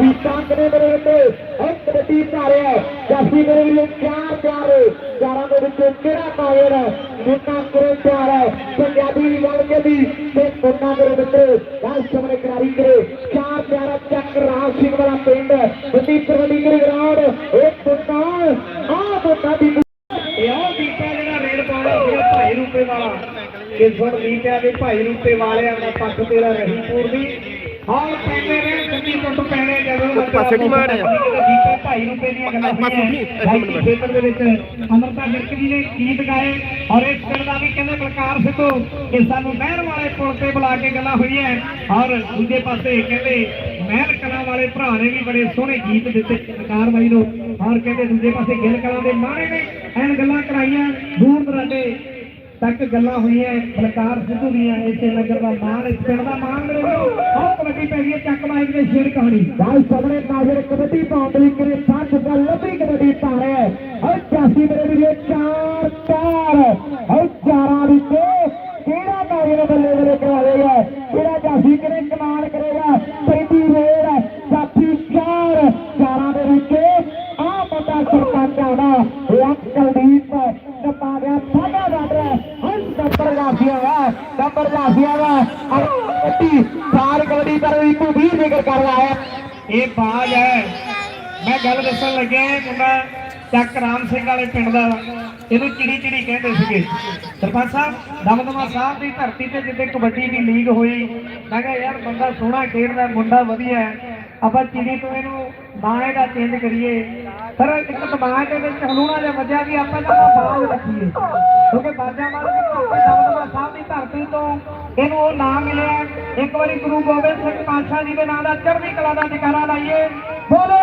ਪੀਤਾਂ ਕਰੇ ਮੇਰੇ ਉੱਤੇ ਇੱਕ ਕਬੱਡੀ ਧਾਰਿਆ ਜਾਫੀ ਮੇਰੇ ਵੀਰੇ ਚਾਰ ਚਾਰ ਚਾਰਾਂ ਦੇ ਵਿੱਚੋਂ ਕਿਹੜਾ ਕਾਇਰ ਮੁੰਨਾ ਕਰੇ ਚਾਰ ਪੰਜਾਬੀ ਦੀ ਗੱਲ ਕਹਿੰਦੀ ਤੇ ਮੁੰਨਾ ਮੇਰੇ ਮਿੱਤਰ ਗੱਲ ਸਾਹਮਣੇ ਕਰਾਰੀ ਕਰੇ ਚਾਰ ਪਿਆਰਾ ਚੱਕ ਰਾਜ ਸਿੰਘ ਵਾਲਾ ਪਿੰਡ ਵੱਡੀ ਕਬੱਡੀ ਕਰੇ ਗਰਾਊਂਡ ਇੱਕ ਮੁੰਨਾ ਆ ਮੁੰਨਾ ਦੀ ਇਹ ਉਹ ਦੀਪਾ ਜਿਹੜਾ ਰੇਡ ਪਾਉਣਾ ਸੀ ਭਾਈ ਰੂਪੇ ਵਾਲਾ। ਕਿ ਸੁਣ ਦੀਪਿਆ ਦੇ ਭਾਈ ਰੂਪੇ ਵਾਲਿਆਂ ਦਾ ਪੱਖ ਤੇਰਾ ਰਹੀਪੁਰ ਦੀ ਹਾਂ ਪੈਂਦੇ ਨੇ ਜੱਗੀ ਟੁੱਟ ਜਦੋਂ ਪਾਸੇ ਮਾਰ ਰਿਹਾ? ਦੀਆਂ ਗੱਲਾਂ ਹੋਈਆਂ ਖੇਤਰ ਦੇ ਵਿੱਚ ਅਮਰਤਾ ਗਿਰਕ ਜੀ ਨੇ ਗੀਤ ਗਾਏ ਔਰ ਇਸ ਪਿੰਡ ਦਾ ਵੀ ਕਹਿੰਦੇ ਬਲਕਾਰ ਸਿੱਧੂ ਕਿ ਸਾਨੂੰ ਨਹਿਰ ਵਾਲੇ ਪੁਲ ਤੇ ਬੁਲਾ ਕੇ ਗੱਲਾਂ ਹੋਈਆਂ ਔਰ ਦੂਜੇ ਪਾਸੇ ਕਹਿੰਦੇ ਮਹਿਲ ਕਲਾਂ ਵਾਲੇ ਭਰਾ ਨੇ ਵੀ ਬੜੇ ਸੋਹਣੇ ਗੀਤ ਦਿੱਤੇ ਬਾਈ ਨੂੰ। ਔਰ ਕਹਿੰਦੇ ਦੂਜੇ ਪਾਸੇ ਗਿੱਲ ਕਲਾਂ ਦੇ ਮਾਰੇ ਨੇ। ਐਨ ਗੱਲਾਂ ਕਰਾਈਆਂ। ਦੂਰ ਦਰਾਡੇ ਤੱਕ ਗੱਲਾਂ ਹੋਈਆਂ, ਬਲਕਾਰ ਸਿੱਧੂ ਦੀਆਂ ਇਸੇ ਨਗਰ ਦਾ ਮਾਣ, ਇਸ ਪਿੰਡ ਦਾ ਮਾਣ ਮੇਰੇ ਵੀਰੋ ਆਹ ਕਬੱਡੀ ਪੈ ਗਈ ਚੱਕ ਮਾਈਕ ਦੇ ਸ਼ੇਰ ਕਹਾਣੀ। ਗੱਲ ਸਾਹਮਣੇ ਨਾਜ਼ਰ ਕਬੱਡੀ ਪਾਉਣ ਕਰੇ ਸੱਚ ਦਾ ਲੱਭੀ ਕਬੱਡੀ ਪਾ ਚੱਕ ਰਾਮ ਸਿੰਘ ਵਾਲੇ ਪਿੰਡ ਦਾ, ਇਹਨੂੰ ਚਿੜੀ ਚਿੜੀ ਕਹਿੰਦੇ ਸੀਗੇ। ਸਰਪੰਚ ਸਾਹਿਬ, ਦਮਦਮਾ ਸਾਹਿਬ ਦੀ ਧਰਤੀ ਤੇ ਜਿੱਦੇ ਕਬੱਡੀ ਦੀ ਲੀਗ ਹੋਈ, ਮੈਂ ਕਿਹਾ ਯਾਰ ਬੰਦਾ ਸੋਹਣਾ ਖੇਡਦਾ ਮੁੰਡਾ ਵਧੀਆ ਹੈ, ਆਪਾਂ ਚਿੜੀ ਤੋਂ ਇਹਨੂੰ ਬਾਣੇ ਦਾ ਚੇਂਜ ਕਰੀਏ। ਪਰ ਇੱਕ ਦਿਮਾਗ ਦੇ ਵਿੱਚ ਹਲੂਣਾ ਜਿਹਾ ਵੱਜਿਆ ਵੀ ਆਪਾਂ ਤਾਂ ਬਾਜ ਰੱਖੀਏ। ਕਿਉਂਕਿ ਬਾਜਾਂ ਮਾਰ ਦਮਦਮਾ ਸਾਹਿਬ ਦੀ ਧਰਤੀ ਤੋਂ ਇਹਨੂੰ ਉਹ ਨਾਮ ਮਿਲਿਆ। ਇੱਕ ਵਾਰੀ ਗੁਰੂ ਗੋਬਿੰਦ ਸਿੰਘ ਪਾਤਸ਼ਾਹ ਜੀ ਦੇ ਨਾਮ ਦਾ ਚੜ੍ਹਦੀ ਕਲਾ ਦਾ ਜਕਾਰਾ ਲਾਈਏ। ਬੋਲੇ!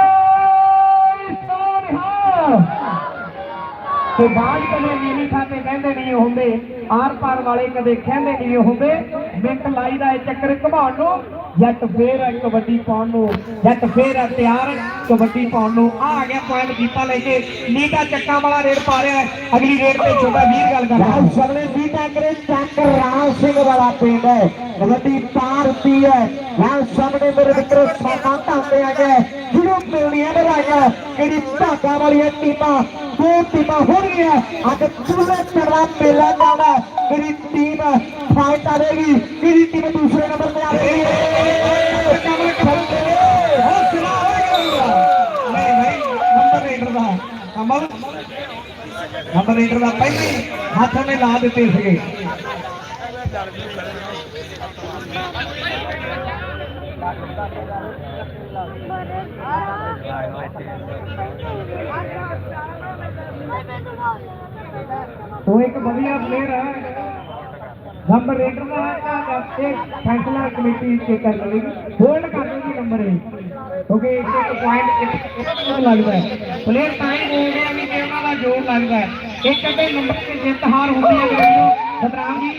ਤੇ ਬਾਜ ਕਦੇ ਨੀਲੀ ਖਾਤੇ ਕਹਿੰਦੇ ਨਹੀਂ ਹੁੰਦੇ, ਆਰ ਪਾਰ ਵਾਲੇ ਕਦੇ ਕਹਿੰਦੇ ਨਹੀਂ ਹੁੰਦੇ, ਮਿੰਟ ਲਾਈ ਦਾ ਇਹ ਚੱਕਰ ਘਮਾਉਣ ਨੂੰ, ਜੱਟ ਫੇਰ ਹੈ ਕਬੱਡੀ ਪਾਉਣ ਨੂੰ, ਜੱਟ ਫੇਰ ਹੈ ਤਿਆਰ, ਕਬੱਡੀ ਪਾਉਣ ਨੂੰ। ਆ ਆ ਗਿਆ ਪੁਆਇੰਟ ਦੀਪਾ ਲੈ ਕੇ, ਨੀਟਾ ਚੱਕਾਂ ਵਾਲਾ ਰੇਡ ਪਾ ਰਿਹਾ ਹੈ, ਅਗਲੀ ਰੇਡ ਤੇ ਛੋਟਾ ਵੀਰ ਗੱਲ ਕਰ ਰਿਹਾ। ਰਾਜ ਸਗਲੇ ਬੀਟਾ ਕਰੇ ਰਾਮ ਸਿੰਘ ਵਾਲਾ ਪਿੰਡ ਹੈ। ਕਬੱਡੀ ਪਾਰ ਹੈ। ਰਾਜ ਸਾਹਮਣੇ ਮੇਰੇ ਮਿੱਤਰ ਸਮਾਂ ਤਾਂਦੇ ਆ। ਗਏ ਜਿਹਨੂੰ ਮਿਲਣੀਆਂ ਵਧਾਈਆਂ ਕਿਹੜੀ ਧਾਗਾ ਵਾਲੀਆਂ ਟੀਮਾਂ ਦੋ ਟੀਮਾਂ ਹੋਣਗੀਆਂ। ਅੱਜ ਪੂਰੇ ਕਰਵਾ ਮੇਲਾ ਜਾਣਾ ਕਿਹੜੀ ਟੀਮ ਫਾਈਟ ਆਵੇਗੀ ਕਿਹੜੀ ਟੀਮ ਦੂਸਰੇ ਨੰਬਰ ਤੇ ਆਵੇਗੀ ਹੌਸਲਾ ਹੋਏਗਾ ਨਹੀਂ ਨਹੀਂ ਨੰਬਰ ਰੇਡਰ ਦਾ ਕਮਲ ਨੰਬਰ ਰੇਡਰ ਦਾ ਪਹਿਲੀ ਹੱਥ ਨੇ ਲਾ ਦਿੱਤੇ ਸੀਗੇ ਉਹ ਇੱਕ ਵਧੀਆ ਪਲੇਅਰ ਹੈ ਨੰਬਰ ਰੇਡਰ ਦਾ ਹੈ ਤਾਂ ਇਹ ਫੈਸਲਾ ਕਮੇਟੀ ਚੈੱਕ ਕਰ ਲਵੇਗੀ ਹੋਲਡ ਕਰ ਦੇਗੀ ਨੰਬਰ ਇਹ ਕਿਉਂਕਿ ਇੱਕ ਇੱਕ ਪੁਆਇੰਟ ਇੱਕ ਇੱਕ ਨੂੰ ਲੱਗਦਾ ਹੈ ਪਲੇਅਰ ਤਾਂ ਹੀ ਬੋਲਦੇ ਆ ਵੀ ਜੇ ਉਹਨਾਂ ਦਾ ਜੋਰ ਲੱਗਦਾ ਹੈ ਇੱਕ ਅੱਧੇ ਨੰਬਰ ਤੇ ਜਿੱਤ ਹਾਰ ਹੁੰਦੀ ਹੈ ਵੀਰੋ ਸਤਰਾਮ ਜੀ,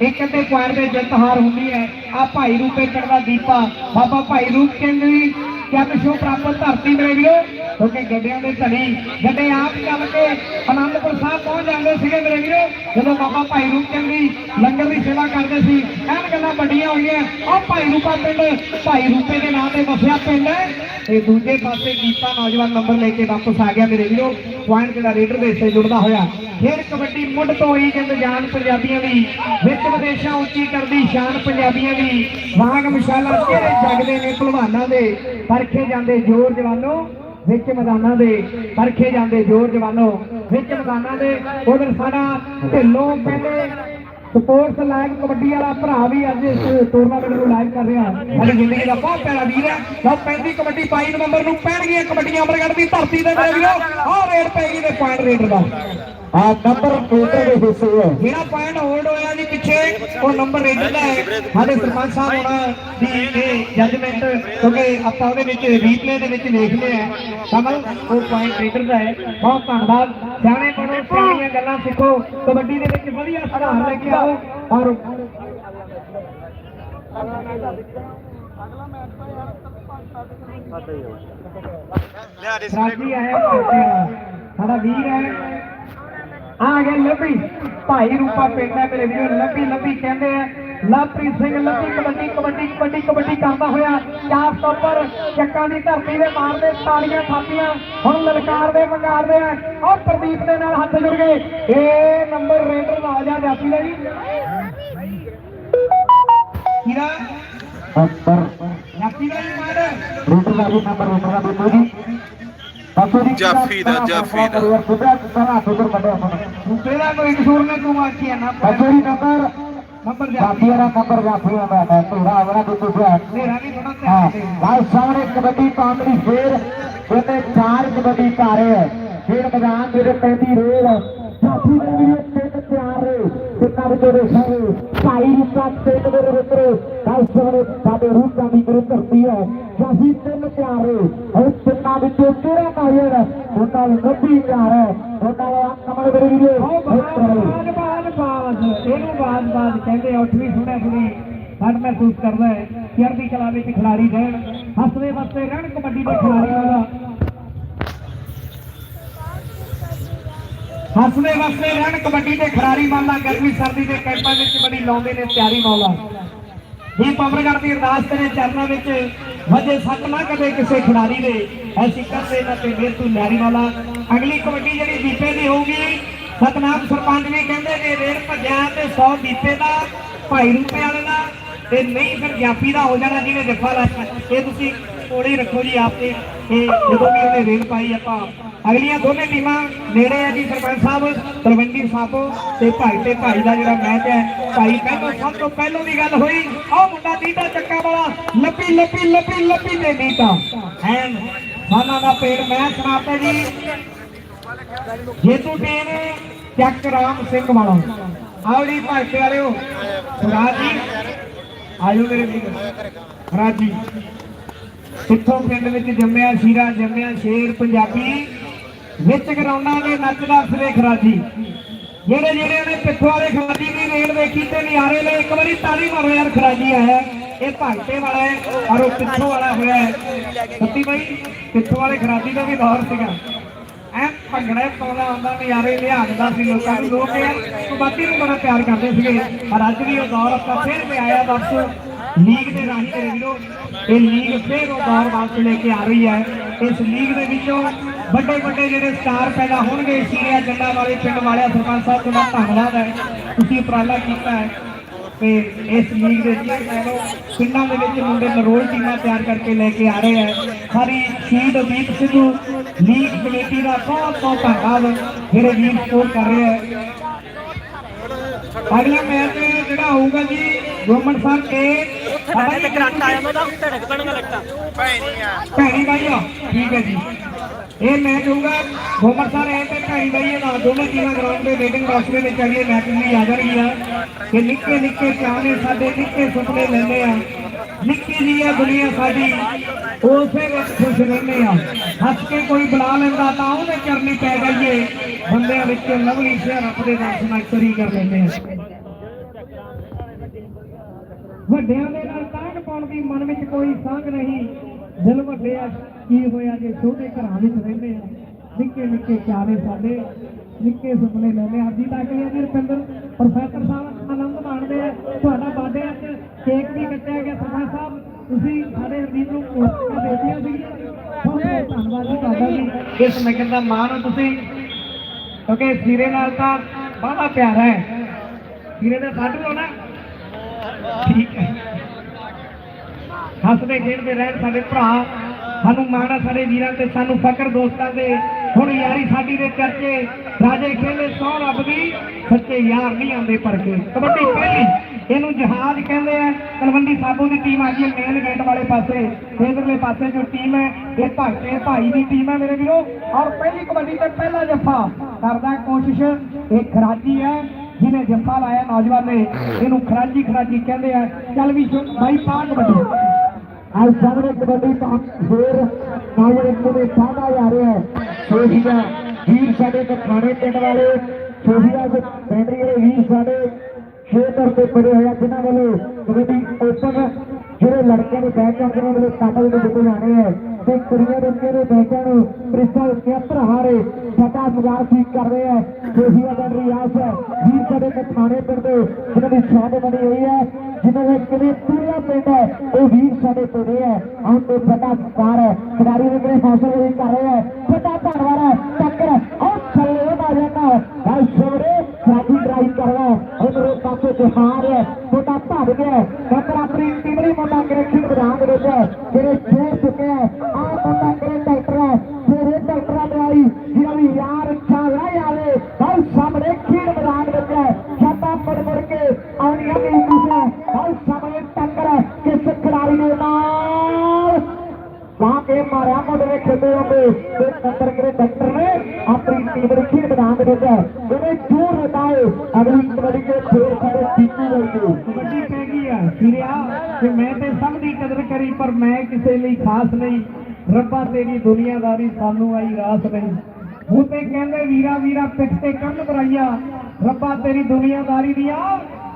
ਇੱਕ ਅੱਧੇ ਪੁਆਇੰਟ ਤੇ ਜਿੱਤ ਹਾਰ ਹੁੰਦੀ ਹੈ। ਆ ਭਾਈ ਰੂਪੇ ਚੜਦਾ ਦੀਪਾ। ਬਾਬਾ ਭਾਈ ਰੂਪ ਸਿੰਘ ਜੀ ਕਿੰਨ ਸ਼ੋ ਪ੍ਰਾਪਤ ਧਰਤੀ ਮੇਰੇ ਵੀਰੋ। ਕਿਉਂਕਿ ਗੱਡਿਆਂ ਦੇ ਧਣੀ ਗੱਡੇ ਆਪ ਚੱਲ ਕੇ ਅਨੰਦਪੁਰ ਸਾਹਿਬ ਪਹੁੰਚ ਜਾਂਦੇ ਸੀਗੇ ਮੇਰੇ ਵੀਰੋ। ਜਦੋਂ ਬਾਬਾ ਭਾਈ ਰੂਪ ਸਿੰਘ ਜੀ ਲੰਗਰ ਦੀ ਸੇਵਾ ਕਰਦੇ ਸੀ, ਐਨ ਗੱਲਾਂ ਵੱਡੀਆਂ ਹੋਈਆਂ। ਉਹ ਭਾਈ ਰੂਪਾ ਪਿੰਡ, ਭਾਈ ਰੂਪੇ ਦੇ ਨਾਂ ਤੇ ਵਸਿਆ ਪਿੰਡ ਤੇ ਦੂਜੇ ਪਾਸੇ ਦੀਪਾ ਨੌਜਵਾਨ ਨੰਬਰ ਲੈ ਕੇ ਵਾਪਸ ਆ ਗਿਆ ਮੇਰੇ ਵੀਰੋ। ਪੁਆਇੰਟ ਜਿਹੜਾ ਰੇਡਰ ਦੇ ਹਿੱਸੇ ਜੁੜਦਾ ਹੋਇਆ। ਫਿਰ ਕਬੱਡੀ ਮੁੱਢ ਤੋਂ ਹੀ ਜਿੰਦ ਜਾਨ ਪੰਜਾਬੀਆਂ ਦੀ, ਵਿੱਚ ਵਿਦੇਸ਼ਾਂ ਉੱਚੀ ਕਰਦੀ ਸ਼ਾਨ ਪੰਜਾਬੀਆਂ ਦੀ। ਵਾਂਗ ਮਿਸਾਲਾਂ ਕਿਹੜੇ ਜਗਦੇ ਨੇ ਭਲਵਾਨਾਂ ਦੇ, ਪਰਖੇ ਜਾਂਦੇ ਜ਼ੋਰ ਜਵਾਨੋ। ਵਿੱਚ ਮੈਦਾਨਾਂ ਦੇ ਪਰਖੇ ਜਾਂਦੇ ਜ਼ੋਰ ਜਵਾਨੋ, ਵਿੱਚ ਮੈਦਾਨਾਂ ਦੇ ਉਧਰ ਸਾਡਾ ਢਿੱਲੋਂ ਕਹਿੰਦੇ ਸਪੋਰਟਸ ਲਾਈਵ ਕਬੱਡੀ ਵਾਲਾ ਭਰਾ ਵੀ ਅੱਜ ਇਸ ਟੂਰਨਾਮੈਂਟ ਨੂੰ ਲਾਈਵ ਕਰ ਰਿਹਾ। ਸਾਡੀ ਜ਼ਿੰਦਗੀ ਦਾ ਬਹੁਤ ਪਿਆਰਾ ਵੀਰ ਹੈ। ਲਓ 35 ਕਬੱਡੀ 22 ਨਵੰਬਰ ਨੂੰ, ਪੈਣਗੀਆਂ ਕਬੱਡੀਆਂ ਅਮਰਗੜ੍ਹ ਦੀ ਧਰਤੀ ਤੇ ਮੇਰੇ ਵੀਰੋ, ਆਹ ਰੇਡ ਪੈਗੀ ਤੇ ਪੁਆਇੰਟ ਰੇਡਰ ਦਾ। ਆ ਨੰਬਰ ਰੇਡਰ ਦੇ ਹਿੱਸੇ ਹੈ। ਜਿਹੜਾ ਪੁਆਇੰਟ ਹੋਲਡ ਹੋਇਆ ਜੀ ਪਿੱਛੇ। ਉਹ ਨੰਬਰ ਰੇਡਰ ਦਾ ਹੈ। ਸਾਡੇ ਸਰਪੰਚ ਸਾਹਿਬ ਹੋਣਾ ਦੀ ਇਹ ਜੱਜਮੈਂਟ ਕਿਉਂਕਿ ਆਪਾਂ ਉਹਦੇ ਵਿੱਚ ਰੀਪਲੇ ਦੇ ਵਿੱਚ ਦੇਖ ਲਿਆ ਹੈ। ਕਮਲ ਉਹ ਪੁਆਇੰਟ ਰੇਡਰ ਦਾ ਹੈ। ਬਹੁਤ ਧੰਨਵਾਦ। ਸਿਆਣੇ ਬਣੋ ਸਿਆਣੀਆਂ ਗੱਲਾਂ ਸਿੱਖੋ। ਕਬੱਡੀ ਦੇ ਵਿੱਚ ਵਧੀਆ ਸੁਧਾਰ ਲੈ ਕੇ ਆਓ। ਔਰ ਰਾਜੀ ਆਇਆ ਭਾਰਤੀ ਵਾਲਾ ਸਾਡਾ ਵੀਰ ਹੈ। ਆ ਗਿਆ ਲੱਭੀ। ਭਾਈ ਰੂਪਾ ਪਿੰਡ ਹੈ ਮੇਰੇ ਵੀਰੋ ਲੱਭੀ ਲੱਭੀ ਕਹਿੰਦੇ ਆ। ਲਵਪ੍ਰੀਤ ਸਿੰਘ ਲੱਭੀ ਕਬੱਡੀ ਕਬੱਡੀ ਕਬੱਡੀ ਕਬੱਡੀ ਕਰਦਾ ਹੋਇਆ। ਚਾਰ ਸਟੋਪਰ ਚੱਕਾਂ ਦੀ ਧਰਤੀ ਦੇ ਮਾਰਦੇ ਤਾਲੀਆਂ ਥਾਪੀਆਂ ਹੁਣ ਲਲਕਾਰਦੇ ਵੰਗਾਰਦੇ ਆ। ਉਹ ਪ੍ਰਦੀਪ ਦੇ ਨਾਲ ਹੱਥ ਜੁੜ ਗਏ। ਇਹ ਨੰਬਰ ਰੇਡਰ ਦਾ ਆ ਜਾ ਜਾਤੀ ਦਾ ਜੀ। ਕਿਹਦਾ ਨੰਬਰ। ਜਾਤੀ ਦਾ ਜੀ ਮਾਰ। ਰੂਟ ਦਾ ਨੰਬਰ ਰੂਟ ਦਾ ਬਾਪੂ ਜੀ। ਜਾਫੀ ਦਾ, ਜਾਫੀ ਦਾ। ਦਾ ਕੋਈ ਕਸੂਰ ਨਹੀਂ ਤੂੰ ਆਖੀ ਨਾ। ਬਾਪੂ ਜੀ ਨੰਬਰ ਨੰਬਰ ਜਾਤੀ ਜਾਫੀ ਦਾ ਨੰਬਰ ਜਾਫੀ ਦਾ ਹੈ। ਧੂਰਾ ਆਵਣਾ ਦੇ ਤੁਸੀਂ ਮੇਰਾ ਵੀ ਥੋੜਾ ਹਾਂ। ਧਿਆਨ ਨਾਲ ਸਾਹਮਣੇ ਕਬੱਡੀ ਪਾਉਂਦੀ ਫੇਰ ਉਹਨੇ ਚਾਰ ਕਬੱਡੀ ਧਾਰੇ ਹੈ। ਫੇਰ ਮੈਦਾਨ ਦੇ ਵਿੱਚ ਪੈਂਦੀ ਰੇਲ। ਸਾਥੀ ਦੇ ਵੀ ਤਿੰਨ ਤਿਆਰ ਰਹੇ ਤਿੰਨਾਂ ਵਿੱਚੋਂ ਦੇ ਸਾਰੇ ਭਾਈ ਰੂਪਾ ਤਿੰਨ ਦੇ ਵਿੱਚ ਨਾਲ ਸਾਹਮਣੇ ਸਾਡੇ ਰੂਪਾਂ ਦੀ ਹੈ ਸਾਥੀ ਤਿੰਨ ਤਿਆਰ ਉਹ ਤਿੰਨਾਂ ਵਿੱਚੋਂ ਕਿਹੜਾ ਕਾਇਰ ਉਹਨਾਂ ਨੂੰ ਨੱਬੀ ਤਿਆਰ ਹੈ ਉਹਨਾਂ ਦਾ ਕਮਲ ਦੇ ਵੀਰੇ ਬਾਦ ਬਾਦ ਬਾਦ ਇਹਨੂੰ ਬਾਦ ਬਾਦ ਕਹਿੰਦੇ ਆ, ਉੱਠ ਸੁਣਿਆ ਸੁਣੀ ਹੱਡ ਮਹਿਸੂਸ ਕਰਦਾ ਹੈ ਚੜ੍ਹਦੀ ਕਲਾ ਵਿੱਚ ਖਿਡਾਰੀ ਰਹਿਣ ਹੱਸਦੇ ਵਸਦੇ ਰਹਿਣ ਕਬੱਡੀ ਦੇ ਖਿਡਾਰੀ ਵਾਲਾ ਹੱਸਦੇ ਵਸਦੇ ਰਹਿਣ, ਕਬੱਡੀ ਦੇ ਖਿਡਾਰੀ ਵਾਲਾ ਗਰਮੀ ਸਰਦੀ ਦੇ ਕੈਂਪਾਂ ਵਿੱਚ ਬੜੀ ਲਾਉਂਦੇ ਨੇ, ਤਿਆਰੀ ਮੌਲਾ ਇਹ ਪਵਰਗੜ ਦੀ ਅਰਦਾਸ ਤੇਰੇ ਚਰਨਾਂ ਵਿੱਚ ਵਜੇ ਸੱਟ ਨਾ ਕਦੇ ਕਿਸੇ ਖਿਡਾਰੀ ਦੇ। ਐਸੀ ਕਰਦੇ ਨਾ ਤੇ ਮੇਰ ਤੂੰ ਲਿਆਰੀ ਵਾਲਾ ਅਗਲੀ ਕਬੱਡੀ ਜਿਹੜੀ ਦੀਪੇ ਦੀ ਹੋਊਗੀ, ਸਤਨਾਮ ਸਰਪੰਚ ਵੀ ਕਹਿੰਦੇ ਜੇ ਰੇਡ ਭੱਜਿਆ ਤੇ 100 ਦੀਪੇ ਦਾ ਭਾਈ ਰੂਪੇ ਵਾਲੇ ਦਾ, ਤੇ ਨਹੀਂ ਫਿਰ ਜਾਪੀ ਦਾ ਹੋ ਜਾਣਾ ਜਿਹਨੇ ਜੱਫਾ ਲਾਇਆ ਇਹ ਤੁਸੀਂ ਕੋਲੇ ਰੱਖੋ ਜੀ ਆਪੇ ਇਹ ਜਦੋਂ ਵੀ ਉਹਨੇ ਰੇਡ ਪਾਈ ਆਪਾਂ ਅਗਲੀਆਂ ਦੋਨੇ ਟੀਮਾਂ ਨੇੜੇ ਆ ਜੀ ਸਰਪੰਚ ਸਾਹਿਬ, ਤਲਵੰਡੀ ਸਾਬੋ ਤੇ ਭਾਈ ਤੇ ਭਾਈ ਦਾ ਜਿਹੜਾ ਮੈਚ ਹੈ। ਭਾਈ ਕਹਿੰਦਾ ਸਭ ਤੋਂ ਪਹਿਲਾਂ ਦੀ ਗੱਲ ਹੋਈ ਉਹ ਮੁੰਡਾ ਦੀਦਾ ਚੱਕਾ ਵਾਲਾ, ਲੱਪੀ ਲੱਪੀ ਲੱਪੀ ਲੱਪੀ ਤੇ ਦੀਦਾ। ਐਨ ਸਾਨਾ ਦਾ ਪੇੜ ਮੈਚ ਸਮਾਪਤ ਜੀ। ਜੇਤੂ ਟੀਮ ਚੱਕ ਰਾਮ ਸਿੰਘ ਵਾਲਾ। ਆਓ ਜੀ ਭਾਈਕੇ ਵਾਲਿਓ ਸੁਰਾਜ ਜੀ ਆਇਓ ਮੇਰੇ ਵੀਰ। ਰਾਜੀ। ਇੱਥੋਂ ਪਿੰਡ ਵਿੱਚ ਜੰਮਿਆ ਸ਼ੀਰਾ, ਜੰਮਿਆ ਸ਼ੇਰ ਪੰਜਾਬੀ, ਵਿੱਚ ਗਰਾਉਂਡਾਂ ਦੇ ਨੱਚਦਾ ਫਿਰੇ ਖਰਾਜੀ ਜਿਹੜੇ ਜਿਹੜੇ ਉਹਨੇ ਪਿੱਥੋਂ ਵਾਲੇ ਖਰਾਜੀ ਦੀ ਰੇਡ ਵੇਖੀ ਤੇ ਨਿਆਰੇ ਲਈ ਇੱਕ ਵਾਰੀ ਤਾਲੀ ਮਾਰੋ ਯਾਰ ਖਰਾਜੀ ਆਇਆ ਇਹ ਭਾਗਤੇ ਵਾਲਾ ਹੈ ਔਰ ਉਹ ਪਿੱਥੋਂ ਵਾਲਾ ਹੋਇਆ ਸੱਤੀ ਬਾਈ ਪਿੱਥੋਂ ਵਾਲੇ ਖਰਾਜੀ ਦਾ ਵੀ ਦੌਰ ਸੀਗਾ। ਐ ਭੰਗੜੇ ਪਾਉਂਦਾ ਹੁੰਦਾ ਨਜ਼ਾਰੇ ਲਿਆਉਂਦਾ ਸੀ ਲੋਕਾਂ ਨੂੰ, ਲੋਕ ਯਾਰ ਨੂੰ ਬੜਾ ਪਿਆਰ ਕਰਦੇ ਸੀਗੇ। ਪਰ ਅੱਜ ਵੀ ਉਹ ਦੌਰ ਆਪਾਂ ਫਿਰ ਤੇ ਆਇਆ ਵਾਪਸ ਲੀਗ ਦੇ ਰਾਹੀਂ ਤੇਰੇ ਵੀਰੋ, ਇਹ ਲੀਗ ਫਿਰ ਉਹ ਵਾਪਸ ਲੈ ਕੇ ਆ ਰਹੀ ਹੈ। ਇਸ ਲੀਗ ਦੇ ਵਿੱਚੋਂ ਵੱਡੇ ਵੱਡੇ ਜਿਹੜੇ ਸਟਾਰ ਪੈਦਾ ਹੋਣਗੇ ਸੀਰੀਆ ਜੰਡਾ ਵਾਲੇ, ਪਿੰਡ ਵਾਲਿਆਂ ਸਰਪੰਚ ਸਾਹਿਬ ਤੁਹਾਡਾ ਧੰਨਵਾਦ ਹੈ। ਤੁਸੀਂ ਉਪਰਾਲਾ ਕੀਤਾ ਹੈ ਤੇ ਇਸ ਲੀਗ ਦੇ ਚੇਅਰਮੈਨ ਪਿੰਡਾਂ ਦੇ ਵਿੱਚ ਮੁੰਡੇ ਨਰੋਲ ਟੀਮਾਂ ਤਿਆਰ ਕਰਕੇ ਲੈ ਕੇ ਆ ਰਹੇ ਹੈ। ਸਾਰੀ ਸ਼ਹੀਦ ਅਮੀਤ ਸਿੱਧੂ, ਲੀਗ ਕਮੇਟੀ ਦਾ ਬਹੁਤ ਬਹੁਤ ਧੰਨਵਾਦ। ਜਿਹੜੇ ਵੀਰ ਸਪੋਰਟ ਕਰ ਰਹੇ ਹੈ। ਅਗਲਾ ਮੈਚ ਜਿਹੜਾ ਹੋਊਗਾ ਜੀ ਗਵਰਨਮੈਂਟ ਸਾਹਿਬ ਕੇ ਸਾਡਾ ਜੀ ਕਰਾਟਾ ਆਇਆ ਮੈਂ ਤਾਂ ਧੜਕ ਪੈਣਗਾ ਲੱਗਦਾ ਭੈਣੀ ਬਾਈ ਠੀਕ ਹੈ ਜੀ। ਇਹ ਮੈਚ ਹੋਊਗਾ ਗੋਮਰ ਸਾਹਿਬ ਇਹ ਤੇ ਭੈਣੀ ਬਾਈ ਨਾਲ। ਦੋਨੇ ਟੀਮਾਂ ਗਰਾਊਂਡ ਦੇ ਵੇਟਿੰਗ ਬਾਕਸ ਦੇ ਵਿੱਚ ਅਗਲੇ ਮੈਚ ਲਈ ਆ ਜਾਣਗੀਆਂ ਕਿ ਨਿੱਕੇ ਨਿੱਕੇ ਚਾਹਨੇ ਸਾਡੇ, ਨਿੱਕੇ ਸੁਪਨੇ ਲੈਂਦੇ ਆ। ਨਿੱਕੀ ਜਿਹੀ ਆ ਦੁਨੀਆ ਸਾਡੀ, ਉਸੇ ਵਿੱਚ ਖੁਸ਼ ਰਹਿੰਦੇ ਆ। ਹੱਸ ਕੇ ਕੋਈ ਬੁਲਾ ਲੈਂਦਾ ਤਾਂ ਉਹਦੇ ਚਰਨੀ ਪੈ ਜਾਈਏ। ਬੰਦਿਆਂ ਵਿੱਚ ਲਵਲੀ ਸ਼ਹਿਰ ਆਪਣੇ ਦਰਸ਼ਨ ਅਕਸਰੀ ਕਰ ਲੈਂਦੇ ਆ। ਵੱਡਿਆਂ ਦੇ ਨਾਲ ਤਾਂਗ ਪਾਉਣ ਦੀ ਮਨ ਵਿੱਚ ਕੋਈ ਸਾਂਝ ਨਹੀਂ। ਦਿਲ ਵੱਡੇ ਆ, ਕੀ ਹੋਇਆ ਜੇ ਛੋਟੇ ਘਰਾਂ ਵਿੱਚ ਰਹਿੰਦੇ ਆ? ਨਿੱਕੇ ਨਿੱਕੇ ਚਾਰੇ ਸਾਡੇ, ਨਿੱਕੇ ਸੁਪਨੇ ਲੈਂਦੇ ਆ। ਅੱਜ ਤੱਕ ਜੀ ਰੁਪਿੰਦਰ, ਪ੍ਰੋਫੈਸਰ ਸਾਹਿਬ ਆਨੰਦ ਮਾਣਦੇ ਆ। ਤੁਹਾਡਾ ਬਾਡੇ ਅੱਜ ਕੇਕ ਵੀ ਕੱਟਿਆ ਗਿਆ। ਸਰਪੰਚ ਸਾਹਿਬ, ਤੁਸੀਂ ਸਾਡੇ ਹਰਦੀਪ ਨੂੰ ਪੁਰਸਕਾਰ ਦੇ ਦਿੱਤੀਆਂ ਸੀ ਬਹੁਤ ਬਹੁਤ ਧੰਨਵਾਦ ਜੀ ਤੁਹਾਡਾ ਵੀ। ਇਸ ਨਗਰ ਦਾ ਮਾਣ ਤੁਸੀਂ, ਕਿਉਂਕਿ ਸਿਰੇ ਨਾਲ ਤਾਂ ਬੜਾ ਪਿਆਰਾ ਹੈ। ਸਿਰੇ ਦੇ ਸਾਡੇ ਹੋ ਠੀਕ ਹੈ। ਹੱਸਦੇ, ਖੇਡਦੇ ਰਹਿਣ ਸਾਡੇ ਭਰਾ। ਸਾਨੂੰ ਮਾਣ ਸਾਡੇ ਵੀਰਾਂ ਤੇ, ਸਾਨੂੰ ਫਕਰ ਦੋਸਤਾਂ ਦੇ ਹੁਣ ਯਾਰੀ ਸਾਡੀ ਦੇ ਚਰਚੇ ਰਾਜੇ ਖੇਲੇ ਸੌ ਰੱਬ ਦੀ, ਸੱਚੇ ਯਾਰ ਨਹੀਂ ਆਉਂਦੇ ਪਰ ਕੇ ਕਬੱਡੀ ਪਹਿਲੀ ਇਹਨੂੰ ਜਹਾਜ਼ ਕਹਿੰਦੇ ਆ। ਤਲਵੰਡੀ ਸਾਬੋ ਦੀ ਟੀਮ ਆ ਗਈ ਮੇਨ ਗੇਟ ਵਾਲੇ ਪਾਸੇ। ਇਧਰਲੇ ਪਾਸੇ ਜੋ ਟੀਮ ਹੈ, ਇਹ ਭਾਗਤੇ ਭਾਈ ਦੀ ਟੀਮ ਹੈ ਮੇਰੇ ਵੀਰੋ। ਔਰ ਪਹਿਲੀ ਕਬੱਡੀ ਤੇ ਪਹਿਲਾ ਜੱਫਾ ਕਰਦਾ ਕੋਸ਼ਿਸ਼, ਇਹ ਖਰਾਜੀ ਹੈ। ਜਿਹਨੇ ਜੱਫਾ ਲਾਇਆ ਨੌਜਵਾਨ ਨੇ, ਇਹਨੂੰ ਖਰਾਜੀ ਖਰਾਜੀ ਕਹਿੰਦੇ ਆ, ਚੱਲ ਵੀ ਬਾਈ ਪਾ ਕਬੱਡੀ ਅੱਜ ਸਾਹਮਣੇ ਕਬੱਡੀ ਤਾਂ ਫੇਰ ਨਾਲ ਦੇ ਸਾਹਮਣੇ ਆ ਰਿਹਾ ਹੈ। ਸੋਫੀਆ, ਵੀਰ ਸਾਡੇ ਤੋਂ ਖਾਣੇ ਪਿੰਡ ਵਾਲੇ, ਸੋਫੀਆ ਦੇ ਬੈਟਰੀ ਵਾਲੇ ਵੀਰ ਸਾਡੇ ਖੇਤਰ ਤੇ ਪੜੇ ਹੋਏ ਆ, ਜਿਨ੍ਹਾਂ ਵੱਲੋਂ ਕਬੱਡੀ ਓਪਨ ਜਿਹੜੇ ਲੜਕਿਆਂ ਦੇ ਬੈਚ ਕਰਦੇ ਨੇ ਵੱਲੋਂ ਸਾਡਾ ਜਿਹੜੇ ਦਿੱਤੇ ਜਾਣੇ ਹੈ ਤੇ ਕੁੜੀਆਂ ਦੇ ਜਿਹੜੇ ਬੈਚਾਂ ਨੂੰ ਪ੍ਰਿੰਸੀਪਲ ਕੇ ਭਰਾਵਾਂ ਨੇ ਸਾਡਾ ਮੁਗਾਰ ਠੀਕ ਕਰ ਰਹੇ ਹੈ ਸੋਫੀਆ ਦਾ ਰਿਆਸ ਹੈ ਵੀਰ ਸਾਡੇ ਤੋਂ ਪਿੰਡ ਦੇ ਜਿਹਨਾਂ ਦੀ ਸ਼ਾਨ ਬਣੀ ਹੋਈ ਹੈ ਜਿਨ੍ਹਾਂ ਨੇ ਕਿਵੇਂ ਪੂਰਾ ਪਿੰਡ ਹੈ ਉਹ ਵੀਰ ਸਾਡੇ ਕੋਲ ਹੈ ਆਉਂ ਤੋਂ ਪਤਾ ਸਕਾਰ ਹੈ ਖਿਡਾਰੀ ਨੇ ਕਿਹੜੇ ਹੌਸਲੇ ਵੀ ਕਰ ਰਹੇ ਹੈ ਪਤਾ ਧੰਨਵਾਦ ਟੀਮ ਨੂੰ ਖੇਡ ਮੈਦਾਨ ਦੇ ਵਿੱਚ ਉਹਨੇ ਜੋਰ ਲਗਾਏ ਅਗਲੀ ਕਬੱਡੀ ਦੇ ਫੇਰ ਸਾਡੇ ਟੀਕੂ ਵਰਗੇ ਕਬੱਡੀ ਪੈ ਗਈ ਆ ਫਿਰਿਆ ਕਿ ਮੈਂ ਤੇ ਸਭ ਦੀ ਕਦਰ ਕਰੀ, ਪਰ ਮੈਂ ਕਿਸੇ ਲਈ ਖਾਸ ਨਹੀਂ। ਰੱਬਾ ਤੇਰੀ ਦੁਨੀਆਦਾਰੀ ਸਾਨੂੰ ਆਈ, ਰਾਸ ਨਹੀਂ। ਉਹ ਤੇ ਕਹਿੰਦੇ, ਵੀਰਾ ਵੀਰਾ, ਪਿੱਠ ਤੇ ਕੰਨ ਬਰਾਈਆ ਰੱਬਾ ਤੇਰੀ ਦੁਨੀਆਦਾਰੀ ਦੀਆਂ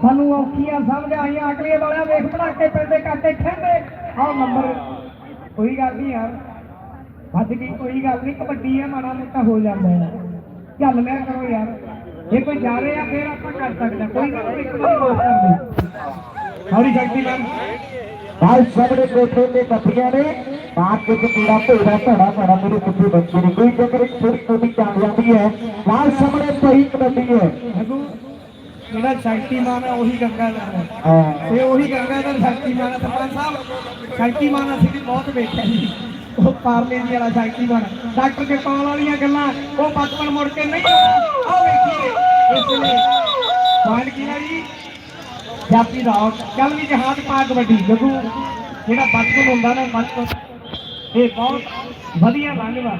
ਸਾਨੂੰ ਔਖੀਆਂ ਸਮਝ ਆਈਆਂ ਅਗਲੇ ਵਾਲਿਆਂ ਵੇਖ, ਬਣਾ ਕੇ ਪੈਂਦੇ ਕਰਕੇ ਖੇਡੇ ਆਹ ਨੰਬਰ ਕੋਈ ਗੱਲ ਨਹੀਂ ਯਾਰ। ਵੱਜ ਗਈ ਕੋਈ ਗੱਲ ਨਹੀਂ ਕਬੱਡੀ ਆ ਮਾੜਾ ਮੋਟਾ ਹੋ ਜਾਂਦਾ ਹੈ। ਚੱਲ ਲਿਆ ਕਰੋ ਯਾਰ ਇਹ ਕੋਈ ਜਾ ਰਿਹਾ ਫੇਰ ਆਪਾਂ ਕਰ ਸਕਦੇ ਹਾਂ। ਕੋਈ ਗੱਲ ਇੱਕ ਵਾਰੀ ਮਾਫ ਕਰ ਦੇ ਸੌਰੀ ਸ਼ਕਤੀਮਾਨ ਭਾਈ ਸਾਹਮਣੇ ਕੋਠੇ ਤੇ ਬੱਤੀਆਂ ਨੇ। ਬਾਤ ਵਿੱਚ ਪੂਰਾ ਭੇੜਾ ਭੜਾ ਭੜਾ ਮੇਰੇ ਕੁੱਤੇ ਬੱਚੇ ਨੇ। ਕੋਈ ਜੇਕਰ ਇੱਕ ਛੋਟੀ ਛੋਟੀ ਜਾਂਦੀ ਹੈ ਨਾਲ ਸਾਹਮਣੇ ਪਈ ਕਬੱਡੀ ਹੈ। ਜਿਹੜਾ ਸ਼ਕਤੀਮਾਨ ਹੈ ਉਹੀ ਗੰਗਾ ਦਾ ਹੈ। ਹਾਂ। ਤੇ ਉਹੀ ਗੰਗਾ ਦਾ ਸ਼ਕਤੀਮਾਨ ਹੈ ਸਰਪੰਚ ਸਾਹਿਬ। ਸ਼ਕਤੀਮਾਨ ਅਸੀਂ ਬਹੁਤ ਵੇਖਿਆ ਜੀ ਉਹ ਪਾਰਲੇ ਜੀ ਵਾਲਾ ਸ਼ਕਤੀਮਾਨ ਡਾਕਟਰ ਦੇ ਕੌਲ ਵਾਲੀਆਂ ਗੱਲਾਂ, ਉਹ ਬਚਪਨ ਮੁੜ ਕੇ ਨਹੀਂ ਆਉਂਦਾ ਵੇਖੀਏ। ਇਸ ਲਈ ਪੁਆਇੰਟ ਕੀ ਹੈ ਜੀ ਜਾਪੀ ਦਾ ਚੱਲ ਵੀ ਜਹਾਜ਼ ਪਾ ਕਬੱਡੀ ਗੱਗੂ ਜਿਹੜਾ ਬਚਪਨ ਹੁੰਦਾ ਨਾ ਬਚਪਨ ਇਹ ਬਹੁਤ ਵਧੀਆ ਲੰਘਦਾ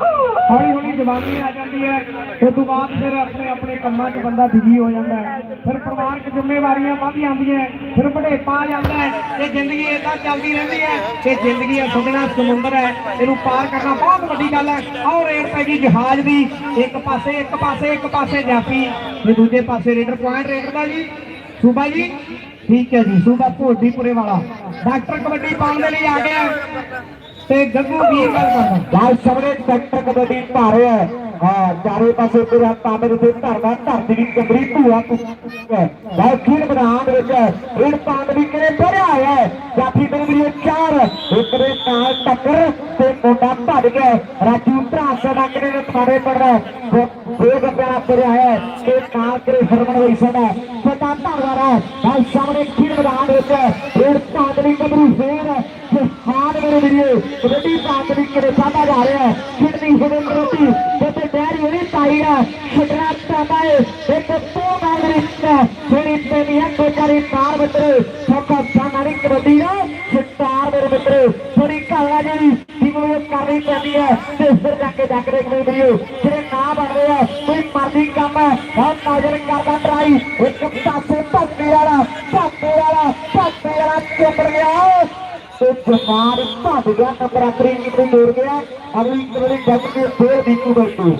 ਹੌਲੀ ਹੌਲੀ ਜਵਾਨੀ ਆ ਜਾਂਦੀ ਹੈ। ਉਸ ਤੋਂ ਬਾਅਦ ਫਿਰ ਆਪਣੇ ਆਪਣੇ ਕੰਮਾਂ 'ਚ ਬੰਦਾ ਬਿਜ਼ੀ ਹੋ ਜਾਂਦਾ ਫਿਰ ਪਰਿਵਾਰਕ ਜ਼ਿੰਮੇਵਾਰੀਆਂ ਵੱਧ ਜਾਂਦੀਆਂ ਫਿਰ ਬੁਢੇਪਾ ਆ ਜਾਂਦਾ ਹੈ। ਜ਼ਿੰਦਗੀ ਏਦਾਂ ਚੱਲਦੀ ਰਹਿੰਦੀ ਹੈ ਤੇ ਜ਼ਿੰਦਗੀ ਆ ਸੁਪਨਾ ਸਮੁੰਦਰ ਹੈ। ਇਹਨੂੰ ਪਾਰ ਕਰਨਾ ਬਹੁਤ ਵੱਡੀ ਗੱਲ ਹੈ। ਆਹ ਰੇਡ ਪੈ ਗਈ ਜਹਾਜ਼ ਦੀ। ਇੱਕ ਪਾਸੇ ਇੱਕ ਪਾਸੇ ਇੱਕ ਪਾਸੇ ਜਾਪੀ। ਤੇ ਦੂਜੇ ਪਾਸੇ ਰੇਡਰ ਪੁਆਇੰਟ ਰੇਡਰ ਦਾ ਜੀ। ਸੂਬਾ ਜੀ? ਠੀਕ ਹੈ ਜੀ। ਸੂਬਾ ਭੋਡੀਪੁਰੇ ਵਾਲਾ। ਡਾਕਟਰ ਕਬੱਡੀ ਪਾਉਣ ਦੇ ਲਈ ਆ ਗਿਆ। ਤੇ ਗੱਗੂ ਵੀਰ ਗੱਲ ਕਰਦਾ ਸਾਹਮਣੇ ਟਰੈਕਟਰ ਕਬੱਡੀ ਪਾ ਹਾਂ, ਚਾਰੇ ਪਾਸੇ ਤੇਰਾ ਤਾਮਰ ਤੇ ਧਰਨਾ ਧਰਤੀ ਦੀ ਕਬਰੀ ਧੂਆ ਹੈ। ਨਾਲ ਮੈਦਾਨ ਵਿੱਚ ਰੇਡ ਪਾਉਂਦ ਵੀ ਕਿਨੇ ਭਰਿਆ ਹੈ? ਜਾਫੀ ਮੇਰੇ ਵੀਰੇ ਚਾਰ, ਇੱਕ ਦੇ ਨਾਲ ਟੱਕਰ ਤੇ ਮੁੰਡਾ ਭੱਜ ਗਿਆ ਰਾਜੂ ਭਰਾਸਾ ਦਾ ਕਿਨੇ ਨੇ ਥਾੜੇ ਪੜਦਾ ਦੋ ਗੱਪਿਆਂ ਭਰਿਆ ਹੈ। ਤੇ ਨਾਲ ਕਰੇ ਫਰਮਨ ਹੋਈ ਸਦਾ ਪਤਾ ਧੰਨਵਾਦ ਹੈ। ਨਾਲ ਸਾਹਮਣੇ ਖੇਡ ਮੈਦਾਨ ਵਿੱਚ ਰੇਡ ਪਾਉਂਦ ਦੀ ਕਬਰੀ ਫੇਰ ਜਹਾਨ ਮੇਰੇ ਵੀਰੇ, ਕਬੱਡੀ ਪਾਉਂਦ ਦੀ ਕਿਨੇ ਸਾਡਾ ਜਾ ਰਿਹਾ ਹੈ? ਖੇਡਦੀ ਹੋਵੇ ਕਬੱਡੀ। ਤੇ ਡੈਰੀ ਉਹਨੇ ਪਾਈ ਆ ਛੱਡਣਾ ਚਾਹਤਾ ਹੈ। ਇੱਕ ਤੋਂ ਨਾਗਰਿਕ ਜਿਹੜੀ ਦੁਨੀਆ ਕੋ ਕਰੀ ਤਾਰ ਕਰਨੀ ਪੈਂਦੀ ਹੈ, ਤੇ ਫਿਰ ਜਾ ਕੇ ਡੱਕ ਦੇ ਕੋਈ ਵੀਡੀਓ। ਜਿਹੜੇ ਨਾ ਬਣਦੇ ਆ, ਕੋਈ ਮਰਜ਼ੀ ਕੰਮ ਹੈ। ਬਹੁਤ ਨਜ਼ਰ ਕਰਦਾ ਟਰਾਈ, ਇੱਕ ਪਾਸੇ ਭੱਜੇ ਵਾਲਾ ਭੱਜੇ ਵਾਲਾ ਭੱਜੇ ਵਾਲਾ ਚੁੱਪ ਗਿਆ ਤੇ ਜਮਾਨ ਭੱਜ ਗਿਆ ਨੰਬਰ ਆਪਣੀ ਕਿਤੇ ਜੋੜ ਗਿਆ ਅਗਲੀ ਕਬੜੀ ਡੱਕ ਕੇ ਫੇਰ ਦੀਕੂ ਬੈਠੂ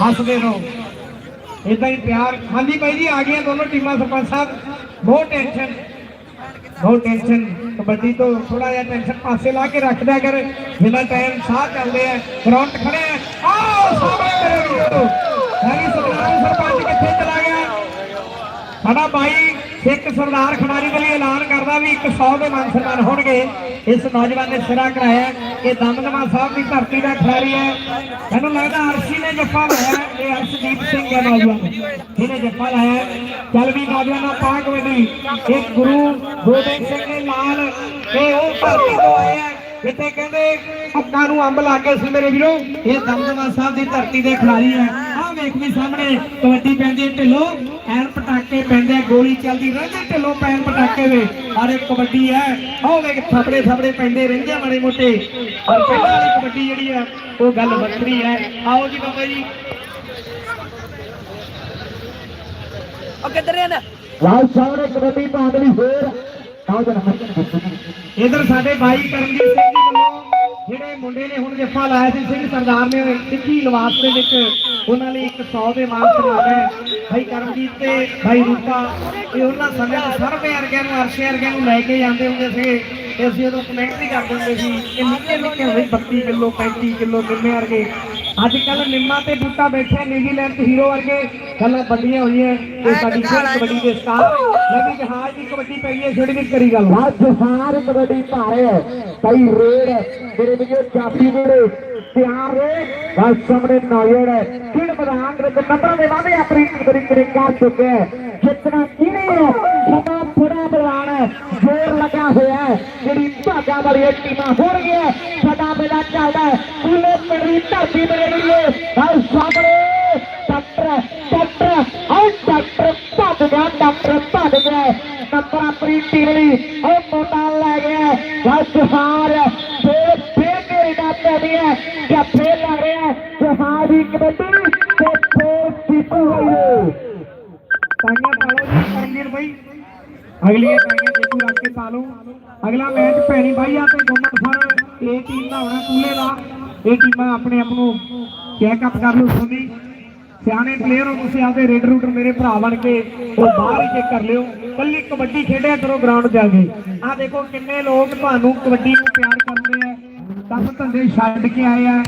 ਹੱਸਦੇ ਰਹੋ ਇਦਾਂ ਹੀ ਪਿਆਰ ਹਾਂਜੀ ਭਾਈ ਜੀ ਆ ਗਈਆਂ ਦੋਨੋਂ ਟੀਮਾਂ ਸਰਪੰਚ ਸਾਹਿਬ ਬਹੁਤ ਟੈਨਸ਼ਨ ਬਹੁਤ ਟੈਨਸ਼ਨ ਕਬੱਡੀ ਤੋਂ ਥੋੜਾ ਜਿਹਾ ਟੈਨਸ਼ਨ ਪਾਸੇ ਲਾ ਕੇ ਰੱਖਦਿਆ ਕਰ ਜਿੰਨਾ ਟਾਈਮ ਸਾਹ ਚੱਲਦੇ ਆ ਗਰਾਊਂਡ ਖੜੇ ਆ ਆਓ ਸਾਹਮਣੇ ਸਰਪੰਚ ਕਿੱਥੇ ਚਲਾ ਗਿਆ? ਸਾਡਾ ਬਾਈ ਸਿੱਖ ਸਰਦਾਰ ਖਿਡਾਰੀ ਦੇ ਲਈ ਐਲਾਨ ਕਰਦਾ ਵੀ 100 ਦੇ ਮਾਨ ਸਨਮਾਨ ਹੋਣਗੇ। ਇਸ ਨੌਜਵਾਨ ਨੇ ਸਿਰਾ ਕਰਾਇਆ। ਇਹ ਦਮਦਮਾ ਸਾਹਿਬ ਦੀ ਧਰਤੀ ਦਾ ਖਿਡਾਰੀ ਹੈ। ਮੈਨੂੰ ਲੱਗਦਾ ਅਰਸ਼ੀ ਨੇ ਜੱਫਾ ਲਾਇਆ। ਇਹ ਅਰਸ਼ਦੀਪ ਸਿੰਘ ਹੈ ਨੌਜਵਾਨ। ਇਹਨੇ ਜੱਫਾ ਲਾਇਆ ਚੱਲ ਵੀ ਨੌਜਵਾਨਾਂ ਪਾ ਕਬੱਡੀ। ਇਹ ਗੁਰੂ ਗੋਬਿੰਦ ਸਿੰਘ ਦੇ ਲਾਲ ਇਹ ਉਹ ਧਰਤੀ ਤੋਂ ਆਏ ਆ ਜਿੱਥੇ ਕਹਿੰਦੇ ਅੱਕਾਂ ਨੂੰ ਅੰਬ ਲਾ ਕੇ ਸੀ ਮੇਰੇ ਵੀਰੋ, ਇਹ ਦਮਦਮਾ ਸਾਹਿਬ ਦੀ ਧਰਤੀ ਦੇ ਖਿਡਾਰੀ ਹੈ। ਵੇਖ ਵੀ ਸਾਹਮਣੇ ਕਬੱਡੀ ਪੈਂਦੀ ਢਿੱਲੋਂ ਐਨ ਪਟਾਕੇ ਪੈਂਦੇ ਗੋਲੀ ਚੱਲਦੀ ਰਹਿੰਦੀ ਢਿੱਲੋਂ ਪੈਨ ਪਟਾਕੇ ਵੇ। ਇਹ ਕਬੱਡੀ ਹੈ। ਆਹ ਵੇਖ ਥਾਪੜੇ ਥਾਪੜੇ ਪੈਂਦੇ ਰਹਿੰਦੇ ਆ ਮਾੜੇ ਮੋਟੇ। ਔਰ ਪਹਿਲਾਂ ਵਾਲੀ ਕਬੱਡੀ ਜਿਹੜੀ ਆ ਉਹ ਗੱਲ ਵੱਖਰੀ ਹੈ। ਆਓ ਜੀ ਬਾਬਾ ਜੀ। ਉਹ ਕਿੱਧਰ ਰਹਿੰਦਾ ਲਾਲ ਸਾਹਮਣੇ ਕਬੱਡੀ ਪਾਉਂਦ ਲਈ ਫੇਰ ਨੌਜਵਾਨ ਇਧਰ ਸਾਡੇ ਬਾਈ ਕਰਮਜੀਤ ਸਿੰਘ ਜੀ ਵੱਲੋਂ ਜਿਹੜੇ ਮੁੰਡੇ ਨੇ ਹੁਣ ਜੱਫਾ ਲਾਇਆ ਸੀ ਸਿੰਘ ਸਰਦਾਰ ਨੇ ਸਿੱਖੀ ਲਿਬਾਸ ਦੇ ਵਿੱਚ ਉਹਨਾਂ ਲਈ ਇੱਕ 100 ਦੇ ਮਾਨ ਸਨਮਾਨ ਹੈ ਭਾਈ ਕਰਮਜੀਤ ਤੇ ਭਾਈ ਰੂਪਾ, ਇਹ ਉਹਨਾਂ ਸਮੇਂ ਤੇ ਸਰਵੇ ਵਰਗਿਆਂ ਨੂੰ, ਅਰਸ਼ੇ ਵਰਗਿਆਂ ਨੂੰ ਲੈ ਕੇ ਜਾਂਦੇ ਹੁੰਦੇ ਸੀਗੇ ਤੇ ਅਸੀਂ ਉਦੋਂ ਕਮੈਂਟਰੀ ਕਰਦੇ ਹੁੰਦੇ ਸੀ ਕਿ ਨਿੱਕੇ ਨਿੱਕੇ ਹੁੰਦੇ 32 ਕਿਲੋ 35 ਕਿਲੋ, ਕਿੰਨੇ ਵਰਗੇ ਅੱਜ ਕੱਲ ਨਿੰਮਾ ਤੇ ਬੂਟਾ ਬੈਠੇ ਨਿਊਜ਼ੀਲੈਂਡ ਹੀਰੋ ਵਰਗੇ ਗੱਲਾਂ ਬੰਦੀਆਂ ਹੋਈਆਂ। ਤੇ ਸਾਡੀ ਖੇਡ ਕਬੱਡੀ ਦੇ ਸਟਾਰ। ਲੱਗੀ ਜਹਾਜ਼ ਦੀ ਕਬੱਡੀ ਪਈ ਹੈ ਛੇੜੀ ਦੀ ਕਰੀ ਗੱਲ। ਆ ਜਹਾਰ ਕਬੱਡੀ ਭਾਰੇ ਕਈ ਰੇਡ ਮੇਰੇ ਵੀਡੀਓ ਚਾਪੀ ਮੇਰੇ ਪਿਆਰ ਰੇ ਬਸ ਸਾਹਮਣੇ ਨੌਜੜ ਖੇਡ ਮੈਦਾਨ ਦੇ ਵਿੱਚ ਦੇ ਵਾਅਦੇ ਆਪਣੀ ਕਬੱਡੀ ਕਰੀ ਕਰ ਚੁੱਕੇ ਜਿੱਤਣਾ ਕਿਹਨੇ ਹੈ ਸਦਾ ਬੜਾ ਬਲਵਾਨ ਹੈ। ਜ਼ੋਰ ਲੱਗਾ ਹੋਇਆ ਹੈ। ਜਿਹੜੀ ਭਾਗਾ ਵਾਲੀ ਇਹ ਟੀਮਾਂ ਹੋਣਗੀਆਂ ਸਦਾ ਮੇਲਾ ਚੱਲਦਾ ਹੈ। ਪੂਲੇ ਪੜੀ ਧਰਤੀ ਮੇਰੇ ਵੀਡੀਓ ਬਸ ਸਾਹਮਣੇ, ਡਾਕਟਰ ਡਾਕਟਰ ਆਹ ਡਾਕਟਰ ਭੱਜ ਗਿਆ, ਡਾਕਟਰ ਭੱਜ ਗਿਆ। ਨੰਬਰ ਆਪਣੀ ਟੀਮ ਲਈ ਉਹ ਮੋਟਾ ਲੈ ਗਿਆ ਬਸ ਹਾਰ ਫੇਰ ਫੇਰ ਮੇਰੀ ਦਾ ਪੈਣੀ ਹੈ ਜਾਂ ਫੇਰ ਲੱਗ ਰਿਹਾ ਜਹਾਜ਼ ਦੀ ਕਬੱਡੀ ਤੇ ਫੇਰ ਸਿੱਧੂ ਹੋਈ ਤਾਈਆਂ ਪਾਲੋ ਜੀ ਕਰਮਜੀਤ ਬਾਈ ਅਗਲੀਆਂ ਤਾਈਆਂ ਜੇਤੂ ਰੱਖ ਕੇ ਪਾਲੋ ਅਗਲਾ ਮੈਚ ਭੈਣੀ ਬਾਈ ਤੇ ਗੁੰਮਟ ਫਰ ਇਹ ਟੀਮ ਦਾ ਹੋਣਾ ਕੂਲੇ ਦਾ ਇਹ ਟੀਮਾਂ ਆਪਣੇ ਆਪ ਨੂੰ ਚੈੱਕ ਅਪ ਕਰ ਲਓ ਸੁਣੀ ਸਿਆਣੇ ਪਲੇਅਰ ਹੋ ਤੁਸੀਂ ਆਪਦੇ ਰੇਡਰ ਰੂਟਰ ਮੇਰੇ ਭਰਾ ਬਣ ਕੇ ਉਹ ਬਾਹਰ ਹੀ ਚੈੱਕ ਕਰ ਲਿਓ ਕੱਲੀ ਕਬੱਡੀ ਖੇਡਿਆ ਕਰੋ ਗਰਾਊਂਡ ਜਾ ਕੇ ਆ ਦੇਖੋ ਕਿੰਨੇ ਲੋਕ ਤੁਹਾਨੂੰ ਕਬੱਡੀ ਨੂੰ ਪਿਆਰ ਕਰਦੇ ਆ। ਦਸ ਧੰਦੇ ਛੱਡ ਕੇ ਆਏ ਆ।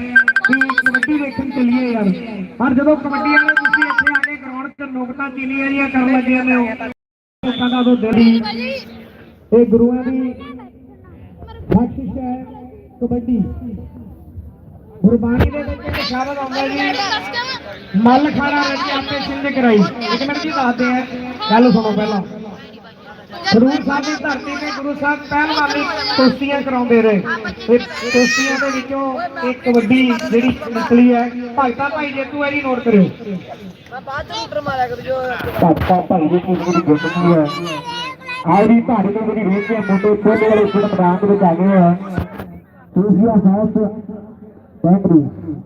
ਵੀ ਕਬੱਡੀ ਵੇਖਣ ਚੱਲੀਏ ਯਾਰ ਪਰ ਜਦੋਂ ਕਬੱਡੀ ਵਾਲੇ ਤੁਸੀਂ ਇੱਥੇ ਆ ਕੇ ਗਰਾਊਂਡ 'ਚ ਨੁਕਤਾ ਚੀਨੀਆਂ ਜੀਆਂ ਕਰਨ ਲੱਗੇ ਜਾਂਦੇ ਲੋਕਾਂ ਦਾ ਉਦੋਂ ਦਿਲ ਇਹ ਗੁਰੂਆਂ ਦੀ ਬਖਸ਼ਿਸ਼ ਹੈ ਕਬੱਡੀ। ਗੁਰਬਾਣੀ ਦੇ ਵਿੱਚ ਸ਼ਬਦ ਆਉਂਦਾ ਜੀ, ਮੱਲ ਖਾਣਾ ਰੱਜੀ ਆਪੇ ਸਿੰਧ ਕਰਾਈ। ਇੱਕ ਮਿੰਟ ਜੀ ਦੱਸਦੇ ਆ, ਗੱਲ ਸੁਣੋ ਪਹਿਲਾਂ। ਗੁਰੂ ਸਾਹਿਬ ਦੀ ਧਰਤੀ ਤੇ ਗੁਰੂ ਸਾਹਿਬ ਪਹਿਲਵਾਨੀ ਕੁਸ਼ਤੀਆਂ ਕਰਾਉਂਦੇ ਰਹੇ। ਇਹ ਕੁਸ਼ਤੀਆਂ ਦੇ ਵਿੱਚੋਂ ਇੱਕ ਕਬੱਡੀ ਜਿਹੜੀ ਨਿਕਲੀ ਹੈ ਭਗਤਾ ਭਾਈ ਜੇਤੂ ਹੈ ਜੀ ਨੋਟ ਕਰਿਓ। ਮੈਂ ਬਾਅਦ ਚ ਮੋਟਰ ਮਾਰਿਆ ਕਰੂ ਜੋ ਭਗਤਾ ਭਾਈ ਦੀ ਟੀਮ ਦੀ ਜਿੱਤਦੀ ਹੈ ਆੜੀ ਭਾੜੀ ਤੋਂ ਜਿਹੜੀ ਵੇਚ ਕੇ ਮੋਟੇ ਪੋਲੇ ਵਾਲੇ ਖੇਡ ਮੈਦਾਨ ਦੇ ਵਿੱਚ ਆ। ਗਏ ਹੈ ਤੁਸੀਂ ਆ ਸਾਹਿਬ ਥੈਂਕ ਯੂ